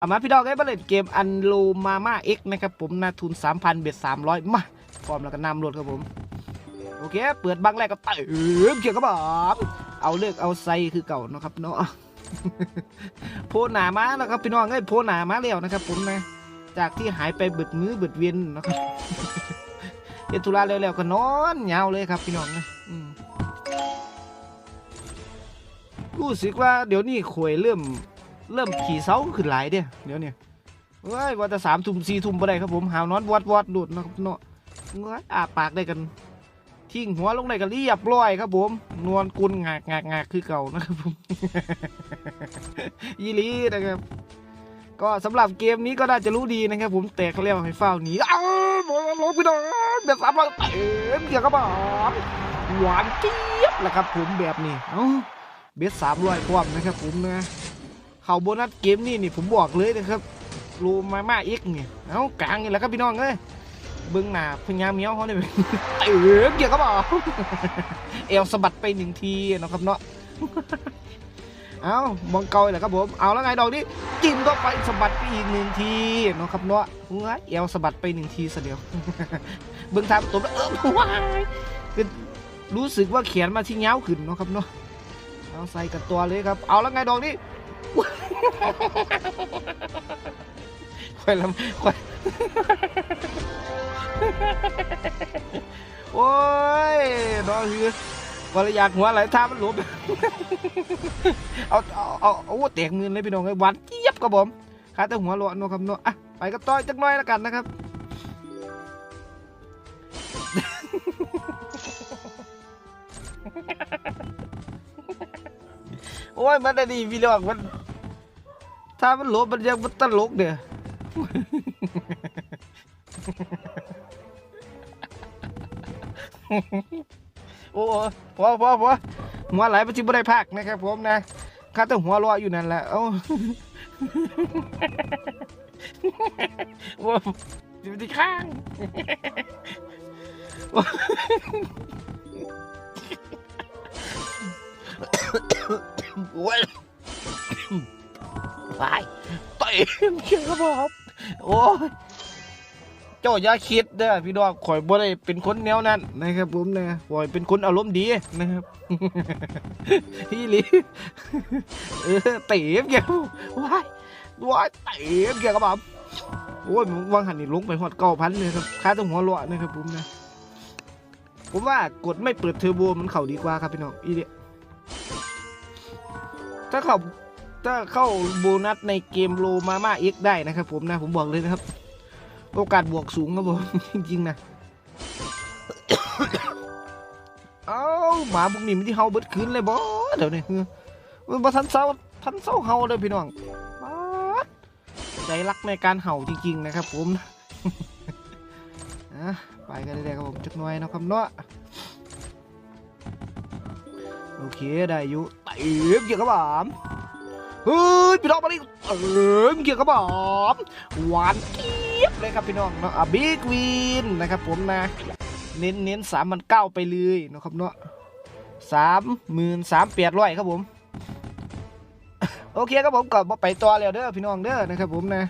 เอามาพี่ดอกให้มาเล่นเกมอันโลมาม่าเอ็กนะครับผมนาทุน 3,000 เบ็ด 300 มาพร้อมแล้วก็นำรถครับผม โอเค เปิดบังแรกก็เติมเกี่ยวกับผมเอาเลือกเอาไซคือเก่าเนาะครับเนาะโพหนามาแล้วครับพี่น้องเอ้โพหนามาแล้วนะครับผมนะ จากที่หายไปเบิดมือเบิดเวียนนะครับเอ็นธุระแล้วๆก็นอนยาวเลยครับพี่น้องนะรู้สึกว่าเดี๋ยวนี้ขวยเริ่ม เริ่มขี่เสาขึ้นหลายเด้เดี๋ยวเนี้เฮ้ยว่าแต่สามทุ่มสี่ทุ่มบ่ได้ครับผมหาวนอนวอดวอดดูดนะครับเนาะเงยอาปากได้กัน ทิ้งหัวลงได้กันเรียบร้อยครับผม นวลกุลงากงากงากคือเก่านะครับผมยีรีนะครับ ก็สำหรับเกมนี้ก็น่าจะรู้ดีนะครับผมแต่เขาเรียกว่าให้เฝ้าหนีอ้าวบอลลงไปหน่อยแบบสามร้อยเต็มเกี่ยวกับผมหวานเจี๊ยบแหละครับผมแบบนี้เอ้าเบสสามร้อยความนะครับผมนะ เขาโบนัสเกมนี่นี่ผมบอกเลยนะครับรูมาม่าเอ็กเนี่ยเอ้ากลางนี่แหละครับพี่น้องเอ้ยเบิ้งหน้าพญาเมียวเขาเนี่ยเออเกี่ยวกับบอกเอวสะบัดไปหนึ่งทีเนาะครับเนาะเอามองเกาเลยแหละครับผม เอาแล้วไงดอกนี้กินก็ไปสะบัดไปอีกหนึ่งทีเนาะครับเนาะเฮ้ยเอวสะบัดไปหนึ่งทีซะเดียวเบิ้งทำตัวแล้วเออว้ายคือรู้สึกว่าแขนมาที่เง้าวขึ้นเนาะครับเนาะเอาใส่กับตัวเลยครับ เอาแล้วไงดอกนี้ ค่อยลำค่อยโอ้ยดอกคือว่าอยากหัวไหลท่ามันหลบเอาเอาเอาเอาแตกมือเลยพี่น้องไอ้ยหวานเจี๊ยบครับผมขาแต่หัวโลนนะครับเนาะอะไปก็ต่อยจักน้อยแล้วกันนะครับ โอ้ยมันได้ดีพี่น้องมัน ถ้ามันหลบมันยังมันตลกเด้อโอ้พอพอพอหัวไหลไปที่บ่ได้พักนะครับผมนะข้าแต่หัวรออยู่นั่นแหละเอ้าโอ้อยู่ที่ข้าง โอ้ยไปเตะเขียครับผมโอ้ยเจ้าอย่าคิดเด้อพี่น้องข่อยบ่ได้เป็นคนแนวนั้นนะครับ ผมนะข่อยเป็นคนอารมณ์ดีนะครับพี่ลีเออเตะเกี่ยวว้ายว้ายเตะเกี่ยวกับผมโอ้ยผมวางหันนี่ลงไปหอดเก้าพันเลยครับค่าต้องหัวเราะนะครับผมนะผมว่ากดไม่เปิดเทอร์โบมันเข่าดีกว่าครับพี่น้องอีเดีย ถ้าเขาถ้าเข้าโบนัสในเกมโลมาม่าเอ็กได้นะครับผมนะผมบอกเลยนะครับ โอกาสบวกสูงครับผม จริงๆนะเอ้าหมาพวกนี้มันที่เฮาเบิดคืนเลยบ่เดี๋ยวนี้เออมันบ่ทันเศร้าทันเศร้าเฮาเลยพี่น้องใจรักในการเห่าจริงๆนะครับผมอะไปกันเลยครับผมจักน่อยนะครับเนาะ โอเคได้อยู่เต็มเกี่ยวกับผมเฮ้ยพี่น้องมาดิเออเกี่ยวกับผมหวานเกี๊ยบเลยครับพี่น้องเนาะอะบิ๊กวินนะครับผมนะ เน้นเน้นสามพันเก้าไปเลยเนาะครับเนาะสามหมื่นสามแปดร้อยครับผม โอเคครับผมก็บ่ไปต่อแล้วเด้อพี่น้องเด้อนะครับผมนะ